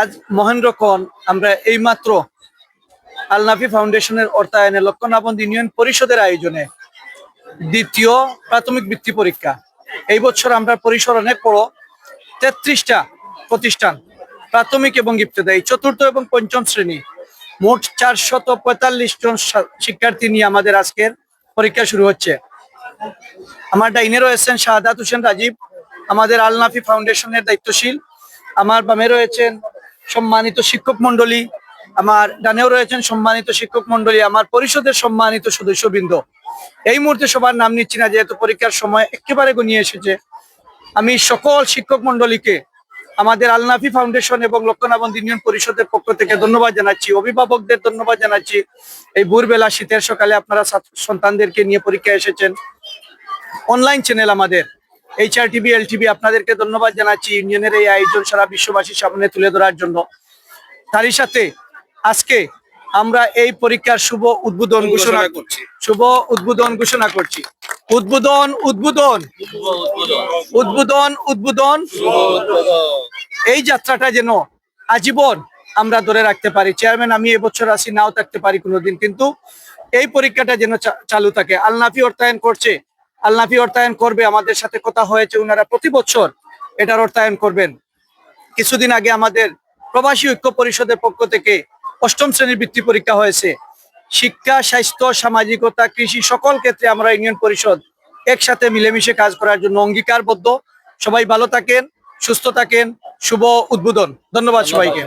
আজ মহেন্দ্রক্ষণ আমরা এইমাত্র আলনাফি ফাউন্ডেশনের অর্থায়নে লক্ষণাবন্ধ ইউনিয়ন পরিষদের আয়োজনে দ্বিতীয় প্রাথমিক বৃত্তি পরীক্ষা। এই বছর আমরা পরিসর অনেক বড় তেত্রিশটা প্রতিষ্ঠান প্রাথমিক এবং ইবতদায়ী চতুর্থ এবং পঞ্চম শ্রেণি। মোট চারশত পঁয়তাল্লিশ জন শিক্ষার্থী নিয়ে আমাদের আজকের পরীক্ষা শুরু হচ্ছে। আমার ডাইনে রয়েছেন শাহাদাত হোসেন রাজীব, আমাদের আলনাফি ফাউন্ডেশনের দায়িত্বশীল। আমার বামে রয়েছেন সম্মানিত শিক্ষক মন্ডলী আমার ডানেও রয়েছেন সম্মানিত শিক্ষক মন্ডলী আমার পরিষদের সম্মানিত সদস্যবৃন্দ। এই মুহূর্তে সবার নাম নিচ্ছি না, যেহেতু পরীক্ষার সময় একেবারে গনিয়ে এসেছে। আমি সকল শিক্ষক মন্ডলীকে আমাদের আলনাফি ফাউন্ডেশন এবং লক্ষণাবন্ধ ইউনিয়ন পরিষদের পক্ষ থেকে ধন্যবাদ জানাচ্ছি, অভিভাবকদের ধন্যবাদ জানাচ্ছি। এই ভোরবেলা শীতের সকালে আপনারা সন্তানদেরকে নিয়ে পরীক্ষা এসেছেন। অনলাইন চ্যানেল আমাদের। H R TV L TV আপনাদেরকে ধন্যবাদ জানাচ্ছি ইউনিয়নের এই আয়োজন সারা বিশ্ববাসীর সামনে তুলে ধরার জন্য। তারই সাথে আজকে আমরা এই পরীক্ষার শুভ উদ্বোধন ঘোষণা করছি। শুভ উদ্বোধন ঘোষণা করছি। উদ্বোধন উদ্বোধন। উদ্বোধন উদ্বোধন। এই যাত্রাটা যেন আজীবন আমরা ধরে রাখতে পারি। চেয়ারম্যান আমি এবছর আসি নাও থাকতে পারি কোনোদিন কিন্তু এই পরীক্ষাটা যেন চালু থাকে। আলনাফি অর্থায়ন করছে আলনাফি অর্থায়ন করবে, আমাদের সাথে কথা হয়েছে ওনারা প্রতি বছর এটার অর্থায়ন করবেন। কিছুদিন আগে আমাদের প্রবাসী ঐক্য পরিষদের পক্ষ থেকে অষ্টম শ্রেণির বৃত্তি পরীক্ষা হয়েছে। শিক্ষা, স্বাস্থ্য, সামাজিকতা, কৃষি সকল ক্ষেত্রে আমরা ইউনিয়ন পরিষদ একসাথে মিলেমিশে কাজ করার জন্য অঙ্গীকারবদ্ধ। সবাই ভালো থাকেন, সুস্থ থাকেন, শুভ উদ্বোধন। ধন্যবাদ সবাইকে।